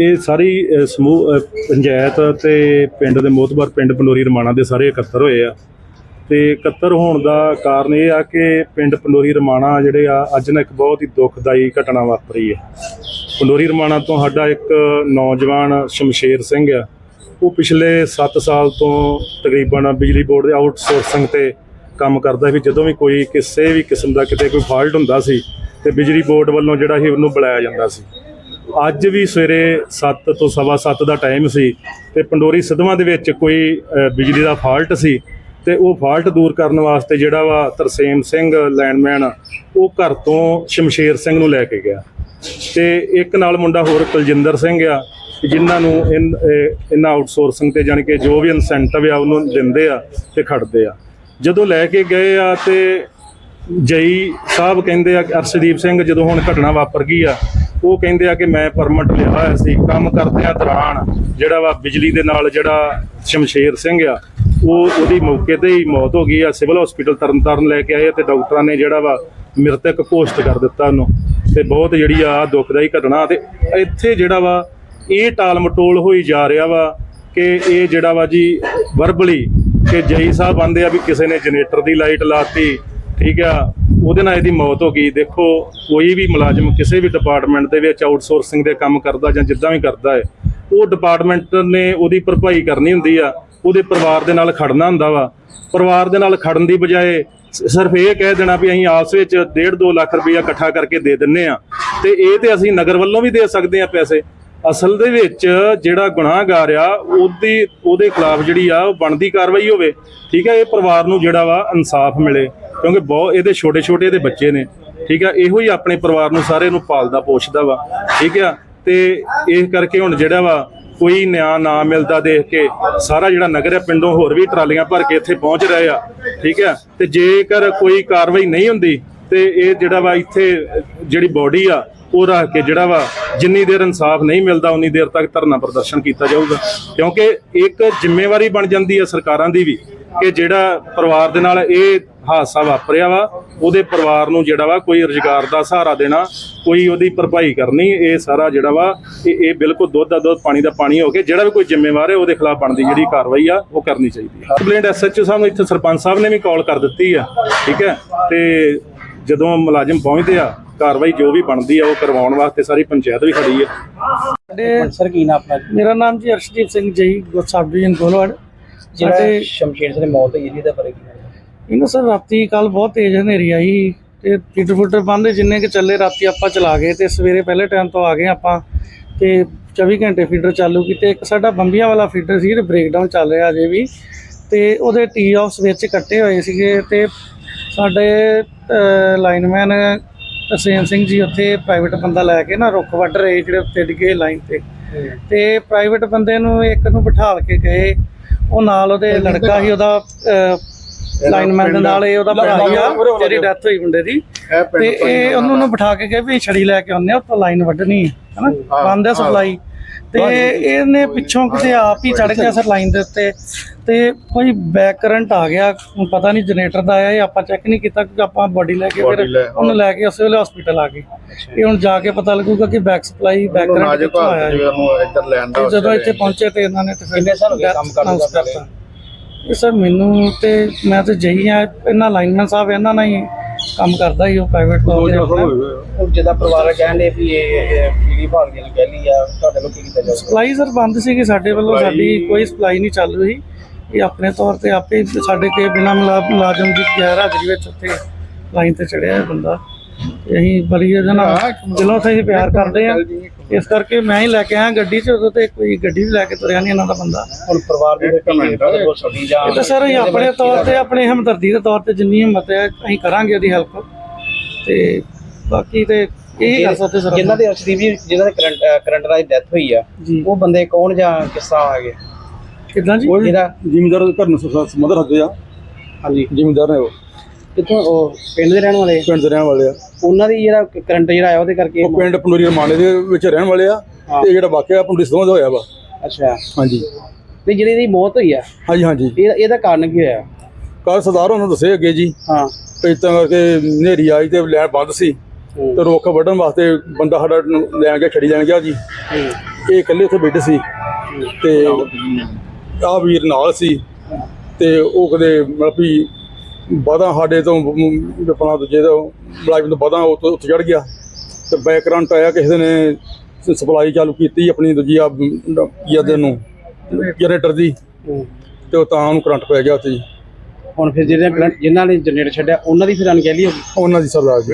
ਇਹ ਸਾਰੀ ਅ, ਸਮੂਹ ਅ, ਪੰਚਾਇਤ ਤੇ ਪਿੰਡ ਦੇ ਮੋਤਬਰ ਪਿੰਡ ਪੰਡੋਰੀ ਰਮਾਣਾ ਦੇ ਸਾਰੇ ਇਕੱਤਰ ਹੋਏ ਆ। ਤੇ ਇਕੱਤਰ ਹੋਣ ਦਾ ਕਾਰਨ ਇਹ ਆ ਕਿ ਪਿੰਡ ਪੰਡੋਰੀ ਰਮਾਣਾ ਜਿਹੜੇ ਆ ਅੱਜ ਨਾ ਇੱਕ ਬਹੁਤ ਹੀ ਦੁਖਦਾਈ ਘਟਨਾ ਵਾਪਰੀ ਹੈ ਪੰਡੋਰੀ ਰਮਾਣਾ ਤੋਂ ਸਾਡਾ ਇੱਕ ਨੌਜਵਾਨ ਸ਼ਮਸ਼ੇਰ ਸਿੰਘ ਆ ਉਹ ਪਿਛਲੇ 7 ਸਾਲ ਤੋਂ ਤਕਰੀਬਨ ਬਿਜਲੀ ਬੋਰਡ ਦੇ ਆਊਟਸੋਰਸਿੰਗ ਤੇ ਕੰਮ ਕਰਦਾ ਵੀ ਜਦੋਂ ਵੀ ਕੋਈ ਕਿਸੇ ਵੀ ਕਿਸਮ ਦਾ ਕਿਤੇ ਕੋਈ ਫਾਲਟ ਹੁੰਦਾ ਸੀ ਤੇ ਬਿਜਲੀ ਬੋਰਡ ਵੱਲੋਂ ਜਿਹੜਾ ਸੀ ਉਹਨੂੰ ਬੁਲਾਇਆ ਜਾਂਦਾ ਸੀ। ਅੱਜ ਵੀ ਸਵੇਰੇ 7 ਤੋਂ ਸਵਾ 7 ਦਾ ਟਾਈਮ ਸੀ ਤੇ ਪੰਡੋਰੀ ਸਿੱਧਵਾਂ ਦੇ ਵਿੱਚ ਕੋਈ ਬਿਜਲੀ ਦਾ ਫਾਲਟ ਸੀ ਤੇ ਉਹ ਫਾਲਟ ਦੂਰ ਕਰਨ ਵਾਸਤੇ ਜਿਹੜਾ ਵਾ ਤਰਸੇਮ ਸਿੰਘ ਲੈਂਡਮੈਨ ਉਹ ਘਰ ਤੋਂ ਸ਼ਮਸ਼ੇਰ ਸਿੰਘ ਨੂੰ ਲੈ ਕੇ ਗਿਆ। ਤੇ ਇੱਕ ਨਾਲ ਮੁੰਡਾ ਹੋਰ ਕੁਲਜਿੰਦਰ ਸਿੰਘ ਆ, ਜਿਨ੍ਹਾਂ ਨੂੰ ਇਹਨਾਂ ਆਊਟਸੋਰਸਿੰਗ ਤੇ ਜਾਣੀ ਕਿ ਜੋ ਵੀ ਇਨਸੈਂਟਿਵ ਆ ਉਹਨੂੰ ਦਿੰਦੇ ਆ ਤੇ ਖੜਦੇ ਆ। ਜਦੋਂ ਲੈ ਕੇ ਗਏ ਆ ਤੇ ਜਈ ਸਾਹਿਬ ਕਹਿੰਦੇ ਆ ਅਰਸ਼ਦੀਪ ਸਿੰਘ ਜਦੋਂ ਹੁਣ ਘਟਨਾ ਵਾਪਰ ਗਈ ਆ ਉਹ ਕਹਿੰਦੇ ਆ ਕਿ ਮੈਂ ਪਰਮਿਟ ਲਿਆ ਹੋਇਆ ਸੀ, ਕੰਮ ਕਰਦਿਆਂ ਦੌਰਾਨ ਜਿਹੜਾ ਵਾ ਬਿਜਲੀ ਦੇ ਨਾਲ ਜਿਹੜਾ ਸ਼ਮਸ਼ੇਰ ਸਿੰਘ ਆ, ਉਹ ਉਹਦੀ ਮੌਕੇ ਤੇ ਹੀ ਮੌਤ ਹੋ ਗਈ ਆ, ਸਿਵਲ ਹਸਪੀਟਲ ਤਰਨਤਾਰਨ ਲੈ ਕੇ ਆਏ ਆ ਤੇ ਡਾਕਟਰਾਂ ਨੇ ਜਿਹੜਾ ਵਾ ਮ੍ਰਿਤਕ ਘੋਸ਼ਿਤ ਕਰ ਦਿੱਤਾ ਉਹਨੂੰ। ਤੇ ਬਹੁਤ ਜਿਹੜੀ ਆ ਦੁਖਦਾਈ ਘਟਨਾ ਤੇ ਇੱਥੇ ਜਿਹੜਾ ਵਾ ਇਹ ਟਾਲ ਮਟੋਲ ਹੋਈ ਜਾ ਰਿਹਾ ਵਾ ਕਿ ਇਹ ਜਿਹੜਾ ਵਾ ਜੀ ਵਰਬਲੀ ਕਿ ਜਈ ਸਾਹਿਬ ਆਂਦੇ ਆ ਵੀ ਕਿਸੇ ਨੇ ਜਨਰੇਟਰ ਦੀ ਲਾਈਟ ਲਾਤੀ, ਠੀਕ ਆ ਉਹਦੇ ਨਾਲ ਇਹਦੀ ਮੌਤ ਹੋ ਗਈ। ਦੇਖੋ, ਕੋਈ ਵੀ ਮੁਲਾਜ਼ਮ ਕਿਸੇ ਵੀ ਡਿਪਾਰਟਮੈਂਟ ਦੇ ਵਿੱਚ ਆਊਟਸੋਰਸਿੰਗ ਦੇ ਕੰਮ ਕਰਦਾ ਜਾਂ ਜਿੱਦਾਂ ਵੀ ਕਰਦਾ ਹੈ, ਉਹ ਡਿਪਾਰਟਮੈਂਟ ਨੇ ਉਹਦੀ ਭਰਪਾਈ ਕਰਨੀ ਹੁੰਦੀ ਆ, ਉਹਦੇ ਪਰਿਵਾਰ ਦੇ ਨਾਲ ਖੜਨਾ ਹੁੰਦਾ ਵਾ। ਪਰਿਵਾਰ ਦੇ ਨਾਲ ਖੜਨ ਦੀ ਬਜਾਏ ਸਿਰਫ ਇਹ ਕਹਿ ਦੇਣਾ ਵੀ ਅਸੀਂ ਆਪਸ ਵਿੱਚ 1.5 2 ਲੱਖ ਰੁਪਈਆ ਇਕੱਠਾ ਕਰਕੇ ਦੇ ਦਿੰਨੇ ਆ। ਤੇ ਇਹ ਤੇ ਅਸੀਂ ਨਗਰ ਵੱਲੋਂ ਵੀ ਦੇ ਸਕਦੇ ਆ ਪੈਸੇ। ਅਸਲ ਦੇ ਵਿੱਚ ਜਿਹੜਾ ਗੁਨਾਹਗਾਰ ਆ, ਉਹਦੀ, ਉਹਦੇ ਖਿਲਾਫ ਜਿਹੜੀ ਆ, ਉਹ ਬਣਦੀ ਕਾਰਵਾਈ ਹੋਵੇ। ਠੀਕ ਹੈ, ਇਹ ਪਰਿਵਾਰ ਨੂੰ ਜਿਹੜਾ ਵਾ ਇਨਸਾਫ ਮਿਲੇ। ਕਿਉਂਕਿ ਬਹੁਤ ਇਹਦੇ ਛੋਟੇ ਛੋਟੇ ਇਹਦੇ ਬੱਚੇ ਨੇ, ਠੀਕ ਆ? ਇਹੋ ਹੀ ਆਪਣੇ ਪਰਿਵਾਰ ਨੂੰ ਸਾਰੇ ਨੂੰ ਪਾਲਦਾ, ਪੋਸ਼ਦਾ ਵਾ, ਠੀਕ ਆ? ਤੇ ਇਸ ਕਰਕੇ ਹੁਣ ਜਿਹੜਾ ਵਾ, ਕੋਈ ਨਿਆਂ ਨਾ ਮਿਲਦਾ ਦੇਖ ਕੇ, ਸਾਰਾ ਜਿਹੜਾ ਨਗਰ ਹੈ ਪਿੰਡੋਂ ਹੋਰ ਵੀ ਟਰਾਲੀਆਂ ਭਰ ਕੇ ਇੱਥੇ ਪਹੁੰਚ ਰਹੇ ਆ, ਠੀਕ ਹੈ ਤੇ ਜੇਕਰ ਕੋਈ ਕਾਰਵਾਈ ਨਹੀਂ ਹੁੰਦੀ, ਤੇ ਇਹ ਜਿਹੜਾ ਵਾ ਇੱਥੇ ਜਿਹੜੀ ਬੋਡੀ ਆ, ਉਹ ਰੱਖ ਕੇ ਜਿਹੜਾ ਵਾ, ਜਿੰਨੀ ਦੇਰ ਇਨਸਾਫ ਨਹੀਂ ਮਿਲਦਾ, ਉਨੀ ਦੇਰ ਤੱਕ ਧਰਨਾ ਪ੍ਰਦਰਸ਼ਨ ਕੀਤਾ ਜਾਊਗਾ। ਕਿਉਂਕਿ ਇੱਕ ਜ਼ਿੰਮੇਵਾਰੀ ਬਣ ਜਾਂਦੀ ਹੈ ਸਰਕਾਰਾਂ ਦੀ ਵੀ, ਕਿ ਜਿਹੜਾ ਪਰਿਵਾਰ ਦੇ ਨਾਲ ਇਹ ਹਾਦਸਾ ਵਾਪਰਿਆ ਵਾ ਉਹਦੇ ਪਰਿਵਾਰ ਨੂੰ ਜਿਹੜਾ ਵਾ ਕੋਈ ਰੁਜ਼ਗਾਰ ਦਾ ਸਹਾਰਾ ਦੇਣਾ ਕੋਈ ਉਹਦੀ ਭਰਪਾਈ ਕਰਨੀ ਇਹ ਸਾਰਾ ਜਿਹੜਾ ਵਾ ਇਹ ਇਹ ਬਿਲਕੁਲ ਦੁੱਧ ਦਾ ਦੁੱਧ ਪਾਣੀ ਦਾ ਪਾਣੀ ਹੋ ਕੇ ਜਿਹੜਾ ਵੀ ਕੋਈ ਜ਼ਿੰਮੇਵਾਰ ਹੈ ਉਹਦੇ ਖਿਲਾਫ ਬਣਦੀ ਜਿਹੜੀ ਕਾਰਵਾਈ ਆ ਉਹ ਕਰਨੀ ਚਾਹੀਦੀ ਹੈ। ਕੰਪਲੇਂਟ ਐਸਐਚਓ ਸਾਹਿਬ ਨੂੰ ਇੱਥੇ ਸਰਪੰਚ ਸਾਹਿਬ ਨੇ ਵੀ ਕਾਲ ਕਰ ਦਿੱਤੀ ਆ ਠੀਕ ਹੈ? ਤੇ ਜਦੋਂ ਮੁਲਾਜ਼ਮ ਪਹੁੰਚਦੇ ਆ ਕਾਰਵਾਈ ਜੋ ਵੀ ਬਣਦੀ ਆ ਉਹ ਕਰਵਾਉਣ ਵਾਸਤੇ ਸਾਰੀ ਪੰਚਾਇਤ ਵੀ ਖੜੀ ਹੈ ਸਾਡੇ ਸਰ ਕੀ ਨਾ ਆਪਣਾ? ਮੇਰਾ ਨਾਮ ਜੀ ਅਰਸ਼ਦੀਪ ਸਿੰਘ ਜੀ ਸਬ ਡਿਵੀਜ਼ਨ ਗੋਲਵਾੜ ਜਿਹੜਾ ਸ਼ਮਸ਼ੇਰ ਸਿੰਘ ਦੀ ਮੌਤ ਹੋਈ ਜਿਹਦੀ ਦਾ ਕੀ ਹੈ? ਇਹਨਾਂ ਸਰ ਰਾਤੀ ਕੱਲ ਬਹੁਤ ਤੇਜ਼ ਹਨੇਰੀ ਆਈ ਤੇ ਫੀਟਰ ਫੁੱਟਰ ਬੰਦੇ ਜਿੰਨੇ ਕਿ ਚੱਲੇ ਰਾਤੀ ਆਪਾਂ ਚਲਾ ਗਏ ਤੇ ਸਵੇਰੇ ਪਹਿਲੇ ਟਾਈਮ ਤੋਂ ਆ ਗਏ ਆਪਾਂ ਤੇ 24 ਘੰਟੇ ਫੀਡਰ ਚਾਲੂ ਕੀਤੇ। ਇੱਕ ਸਾਡਾ ਬੰਬੀਆਂ ਵਾਲਾ ਫੀਡਰ ਸੀ ਤੇ ਬ੍ਰੇਕਡਾਊਨ ਚੱਲ ਰਿਹਾ ਅਜੇ ਵੀ ਤੇ ਉਹਦੇ ਟੀ ਆਫ ਸਵਿਚ ਕੱਟੇ ਹੋਏ ਸੀਗੇ ਤੇ ਸਾਡੇ ਲਾਈਨਮੈਨ ਤਰਸੇਮ ਸਿੰਘ ਜੀ ਉੱਥੇ ਪ੍ਰਾਈਵੇਟ ਬੰਦਾ ਲੈ ਕੇ ਨਾ ਰੁੱਖ ਵੱਢ ਰਹੇ ਜਿਹੜੇ ਉੱਤੇ ਡਿੱਗੇ ਲਾਈਨ ਤੇ। ਤੇ ਪ੍ਰਾਈਵੇਟ ਬੰਦੇ ਨੂੰ ਇੱਕ ਨੂੰ ਬਿਠਾਲ ਕੇ ਗਏ ਉਹ ਨਾਲ ਉਹਦੇ ਲੜਕਾ ਸੀ ਉਹਦਾ ਲਾਈਨਮੈਨ ਦੇ ਨਾਲ ਇਹ ਉਹਦਾ ਹੀ ਆ ਜਿਹੜੀ ਡੈਥ ਹੋਈ ਮੁੰਡੇ ਦੀ। ਤੇ ਇਹ ਉਹਨੂੰ ਨੂੰ ਬਿਠਾ ਕੇ ਗਏ ਵੀ ਛੜੀ ਲੈ ਕੇ ਆਉਂਦੇ ਆ ਉੱਥੋਂ ਲਾਈਨ ਵੱਢਣੀ ਹੈ ਹਨਾ? ਬੰਦ ਹੈ ਸਪਲਾਈ। ਤੇ ਇਹਨੇ ਪਿੱਛੋਂ ਕਿਤੇ ਆਪ ਹੀ ਚੜ ਗਿਆ ਸਰ ਲਾਈਨ ਦੇ ਉੱਤੇ। ਤੇ ਕੋਈ ਬੈਕ ਕਰੰਟ ਆ ਗਿਆ ਹੁਣ ਪਤਾ ਨਹੀਂ ਜਨਰੇਟਰ ਦਾ ਆਇਆ ਇਹ ਆਪਾਂ ਚੈੱਕ ਨਹੀਂ ਕੀਤਾ ਕਿਉਂਕਿ ਆਪਾਂ ਬੋਡੀ ਲੈ ਕੇ ਫਿਰ ਉਹਨੂੰ ਲੈ ਕੇ ਉਸੇ ਵੇਲੇ ਹਸਪੀਟਲ ਆ ਗਏ। ਇਹ ਹੁਣ ਜਾ ਕੇ ਪਤਾ ਲੱਗੂਗਾ ਕਿ ਬੈਕ ਸਪਲਾਈ ਬੈਕ ਕਰੰਟ ਕਿੱਥੋਂ ਆਇਆ ਜਦੋਂ ਇੱਥੇ ਪਹੁੰਚੇ ਤੇ ਇਹਨਾਂ ਨੇ ਤੇ ਫਿਰ ਕੰਮ ਕਰਦੇ। ਇਹ ਸਰ ਮੈਨੂੰ ਤੇ ਮੈਂ ਤੇ ਜਈ ਆ ਇਹਨਾਂ ਲਾਈਨਮੈਨ ਸਾਹਿਬ ਇਹਨਾਂ ਨਾਲ ਹੀ ਕੰਮ ਕਰਦਾ ਹੀ ਉਹ ਪ੍ਰਾਈਵੇਟ ਤੌਰ ਤੇ ਆਪਣਾ ਹੁਣ ਜਿਹਦਾ ਪਰਿਵਾਰ ਕਹਿੰਦੇ ਵੀ ਇਹ ਪੀੜੀ ਭਾਗ ਦੀ ਗੱਲ ਆ ਤੁਹਾਡੇ ਲੋਕ ਕੀ ਕੀਤਾ ਜਾਊਗਾ? ਸਪਲਾਈ ਸਰ ਬੰਦ ਸੀਗੀ ਸਾਡੇ ਵੱਲੋਂ ਸਾਡੀ ਕੋਈ ਸਪਲਾਈ ਨਹੀਂ ਚੱਲ ਰਹੀ। ਇਹ ਆਪਣੇ ਤੌਰ ਤੇ ਆਪੇ ਸਾਡੇ ਕੇ ਬਿਨਾਂ ਮੁਲਾ- ਮੁਲਾਜ਼ਮ ਦੀ ਗੈਰ ਹਾਜ਼ਰੀ ਵਿੱਚ ਉੱਥੇ ਲਾਈਨ ਤੇ ਚੜਿਆ ਹੈ ਬੰਦਾ। ਅਸੀਂ ਬੜੀ ਇਹਦੇ ਨਾਲ ਦਿਲੋਂ ਅਸੀਂ ਪਿਆਰ ਕਰਦੇ ਆ ਇਸ ਕਰਕੇ ਮੈਂ ਹੀ ਲੈ ਕੇ ਆਇਆ ਗੱਡੀ 'ਚ ਉਦੋਂ ਤੇ ਕੋਈ ਗੱਡੀ ਵੀ ਲੈ ਕੇ ਤੁਰਿਆ ਨਹੀਂ ਇਹਨਾਂ ਦਾ ਬੰਦਾ। ਹੁਣ ਪਰਿਵਾਰ ਦੇ ਜਾਂ ਇਹ ਤਾਂ ਸਰ ਅਸੀਂ ਆਪਣੇ ਤੌਰ ਤੇ ਆਪਣੇ ਹਮਦਰਦੀ ਦੇ ਤੌਰ ਤੇ ਜਿੰਨੀ ਹਿੰਮਤ ਹੈ ਅਸੀਂ ਕਰਾਂਗੇ ਉਹਦੀ ਹੈਲਪ ਤੇ ਬਾਕੀ ਤੇ ਇਹ ਕਰ ਸਕਦੇ ਸਰ ਜਿਨ੍ਹਾਂ ਦੇ ਅਰਸ਼ਦੀਪ ਜੀ ਜਿਨ੍ਹਾਂ ਦੇ ਕਰੰਟ ਕਰੰਟ ਨਾਲ ਡੈਥ ਹੋਈ ਆ ਉਹ ਬੰਦੇ ਕੌਣ ਜਾਂ ਕਿਸ ਆ ਗਏ? ਕਿੱਦਾਂ ਜੀ? ਜਿਹਦਾ ਜ਼ਿਮੀਂਦਾਰ ਘਰ ਨੂੰ ਸਮਦਰ ਹੱਦੇ ਆ। ਹਾਂਜੀ। ਜ਼ਿਮੀਂਦਾਰ ਨੇ ਉਹ। ਕਿੱਥੋਂ? ਉਹ ਪਿੰਡ ਦੇ ਰਹਿਣ ਵਾਲੇ ਪਿੰਡ ਦੇ ਰਹਿਣ ਵਾਲੇ ਆ। ਉਹਨਾਂ ਦੀ ਜਿਹੜਾ ਕਰੰਟ ਜਿਹੜਾ ਆਇਆ ਉਹਦੇ ਕਰਕੇ ਉਹ ਪਿੰਡ ਪੰਡੂਰੀ ਰਮਾਣੇ ਦੇ ਵਿੱਚ ਰਹਿਣ ਵਾਲੇ ਆ ਤੇ ਜਿਹੜਾ ਵਾਕਿਆ ਪੰਡੂਰੀ ਦਾ ਹੋਇਆ ਵਾ। ਅੱਛਾ। ਹਾਂਜੀ। ਤੇ ਜਿਹਦੀ ਦੀ ਮੌਤ ਹੋਈ ਆ ਹਾਂਜੀ ਹਾਂਜੀ। ਇਹ ਇਹਦਾ ਕਾਰਨ ਕੀ ਹੋਇਆ? ਕੱਲ ਸਰਦਾਰ ਉਹਨਾਂ ਦੱਸੇ ਅੱਗੇ ਜੀ। ਹਾਂ। ਤੇ ਤਾਂ ਕਰਕੇ ਹਨੇਰੀ ਆਈ ਤੇ ਲੈਣ ਬੰਦ ਸੀ। ਤੇ ਰੁੱਖ ਵੱਢਣ ਵਾਸਤੇ ਬੰਦਾ ਸਾਡਾ ਨੂੰ ਲੈਣ ਗਿਆ ਛੜੀ ਲੈਣ ਗਿਆ ਜੀ। ਇਹ ਇਕੱਲੇ ਉੱਥੇ ਬੈਠੇ ਸੀ। ਤੇ ਆ ਵੀਰ ਨਾਲ ਸੀ। ਤੇ ਉਹ ਕਦੇ ਮਤਲਬ ਵੀ ਬਾਦਾਂ ਸਾਡੇ ਤੋਂ ਆਪਣਾ ਦੂਜੇ ਤੋਂ ਮੁਲਾਜ਼ਮ ਤੋਂ ਬਾਦਾਂ ਉੱਥੇ ਉੱਥੇ ਚੜ ਗਿਆ। ਤੇ ਬੈਕ ਕਰੰਟ ਆਇਆ ਕਿਸੇ ਨੇ ਸਪਲਾਈ ਚਾਲੂ ਕੀਤੀ ਆਪਣੀ ਦੂਜੀ ਆ ਇਹਦੇ ਨੂੰ ਜਨਰੇਟਰ ਦੀ। ਤੇ ਉਹ ਤਾਂ ਉਹਨੂੰ ਕਰੰਟ ਪੈ ਗਿਆ ਉੱਥੇ ਜੀ। ਹੁਣ ਫਿਰ ਜਿਹੜੇ ਕਰੰਟ ਜਿਨ੍ਹਾਂ ਨੇ ਜਨਰੇਟਰ ਛੱਡਿਆ ਉਹਨਾਂ ਦੀ ਫਿਰ ਅਣਗਹਿਲੀ ਹੋ ਗਈ? ਉਹਨਾਂ ਦੀ ਸਰਦਾਰ ਜੀ।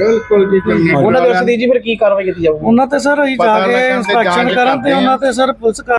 ਉਹਨਾਂ ਦੇ ਉਸ ਦੀ ਜੀ ਫਿਰ ਕੀ ਕਾਰਵਾਈ ਕੀਤੀ ਜਾਊਗੀ? ਉਹਨਾਂ ਤੇ ਸਰ ਅਸੀਂ ਜਾ ਕੇ ਇੰਸਪੈਕਸ਼ਨ ਕਰਨ ਤੇ ਉਹਨਾਂ ਤੇ ਸਰ ਪੁਲਿਸ